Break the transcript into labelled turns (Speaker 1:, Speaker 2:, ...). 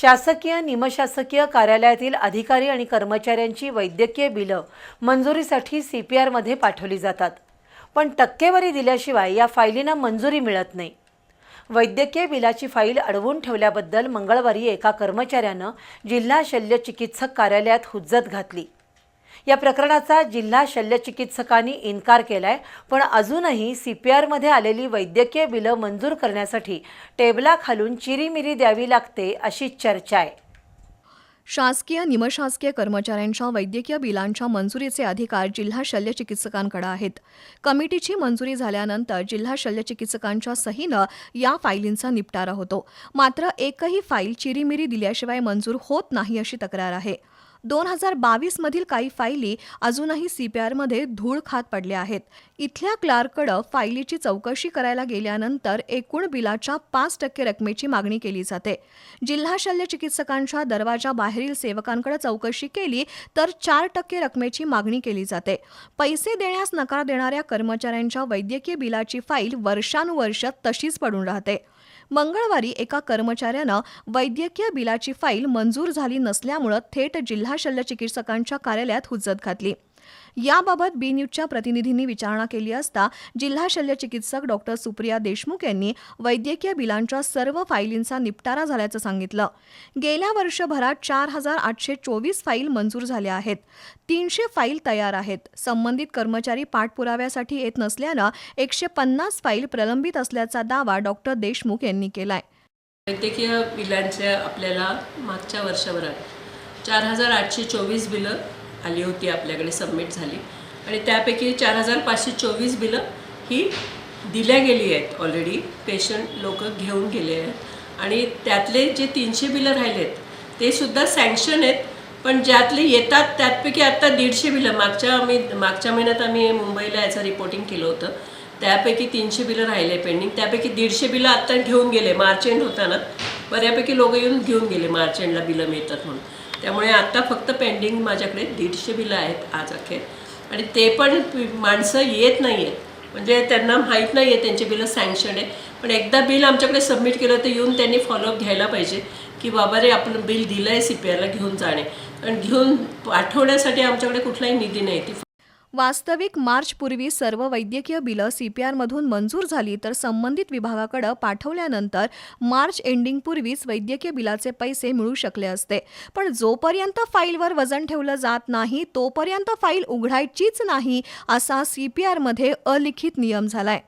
Speaker 1: शासकीय निमशासकीय कार्यालयातील अधिकारी आणि कर्मचाऱ्यांची वैद्यकीय बिलं मंजुरीसाठी सी पी आरमध्ये पाठवली जातात. पण टक्केवारी दिल्याशिवाय या फायलींना मंजुरी मिळत नाही. वैद्यकीय बिलाची फाईल अडवून ठेवल्याबद्दल मंगळवारी एका कर्मचाऱ्यानं जिल्हा शल्य चिकित्सक कार्यालयात हुज्जत घातली. या प्रकरणाचा जिल्हा शल्यचिकित्सकांनी इन्कार केलाय पण अजूनही सी पी आरमध्ये आलेली वैद्यकीय बिलं मंजूर करण्यासाठी टेबलाखालून चिरीमिरी द्यावी लागते अशी चर्चा आहे.
Speaker 2: शासकीय निमशासकीय कर्मचाऱ्यांच्या वैद्यकीय बिलांच्या मंजुरीचे अधिकार जिल्हा शल्यचिकित्सकांकडे आहेत. कमिटीची मंजुरी झाल्यानंतर जिल्हा शल्यचिकित्सकांच्या सहीनं या फायलींचा निपटारा होतो. मात्र एकही फाईल चिरीमिरी दिल्याशिवाय मंजूर होत नाही अशी तक्रार आहे. दोन हजार बावीसमधील काही फायली अजूनही सीपीआरमध्ये धूळ खात पडल्या आहेत. इथल्या क्लार्ककडं फायलीची चौकशी करायला गेल्यानंतर एकूण बिलाच्या पाच टक्के रकमेची मागणी केली जाते. जिल्हा शल्य चिकित्सकांच्या दरवाजा बाहेरील सेवकांकडे चौकशी केली तर चार टक्के रकमेची मागणी केली जाते. पैसे देण्यास नकार देणाऱ्या कर्मचाऱ्यांच्या वैद्यकीय बिलाची फाईल वर्षानुवर्ष तशीच पडून राहते. मंगळवारी एका कर्मचाऱ्यानं वैद्यकीय बिलाची फाईल मंजूर झाली नसल्यामुळं थेट जिल्हा शल्यचिकित्सकांच्या कार्यालयात हुज्जत घातली. याबाबत बी न्यूजच्या प्रतिनिधींनी विचारणा केली असता जिल्हा शल्य चिकित्सक डॉक्टर सुप्रिया देशमुख यांनी वैद्यकीय बिलांच्या सर्व फाईलींचा निपटारा झाल्याचं सांगितलं. गेल्या वर्षभरात चार हजार आठशे चोवीस फाईल मंजूर झाल्या आहेत. तीनशे फाईल तयार आहेत. संबंधित कर्मचारी पाठपुराव्यासाठी येत नसल्यानं एकशे पन्नास फाईल प्रलंबित असल्याचा दावा डॉक्टर देशमुख यांनी केलाय.
Speaker 3: वैद्यकीय बिलांच्या आपल्याला मागच्या वर्षभरात चार हजार आठशे चोवीस बिलं आली होती आपल्याकडे सबमिट झाली. आणि त्यापैकी चार हजार पाचशे चोवीस बिलं ही दिल्या गेली आहेत ऑलरेडी पेशंट लोक घेऊन गेले आहेत. आणि त्यातले जे तीनशे बिलं राहिलेत ते सुद्धा सँक्शन आहेत. पण ज्यातले येतात त्यापैकी आत्ता दीडशे बिलं. मागच्या आम्ही मागच्या महिन्यात आम्ही मुंबईला याचं रिपोर्टिंग केलं होतं. त्यापैकी तीनशे बिलं राहिले पेंडिंग त्यापैकी दीडशे बिलं आत्ता घेऊन गेले. मार्च एंड होता ना. बऱ्यापैकी लोक येऊन घेऊन गेले. मार्च एंडला बिलं मिळतात म्हणून. त्यामुळे आत्ता फक्त पेंडिंग माझ्याकडे दीडशे बिलं आहेत आज अखेर. आणि ते पण माणसं येत नाही आहेत म्हणजे त्यांना माहीत नाही आहे त्यांचे बिलं सँक्शन आहे पण एकदा बिल आमच्याकडे सबमिट केलं तर येऊन त्यांनी फॉलोअप घ्यायला पाहिजे की बाबा रे आपण बिल दिलं आहे सी पी आयला घेऊन जाणे. आणि घेऊन पाठवण्यासाठी आमच्याकडे कुठलाही निधी नाही. ती
Speaker 2: वास्तविक मार्चपूर्वी सर्व वैद्यकीय बिलं सीपीआरमधून मंजूर झाली तर संबंधित विभागाकडे पाठवल्यानंतर मार्च एंडिंगपूर्वीच वैद्यकीय बिलाचे पैसे मिळू शकले असते. पण जोपर्यंत फाईलवर वजन ठेवलं जात नाही तोपर्यंत फाईल उघडायचीच नाही असा सीपीआरमध्ये अलिखित नियम झालाय.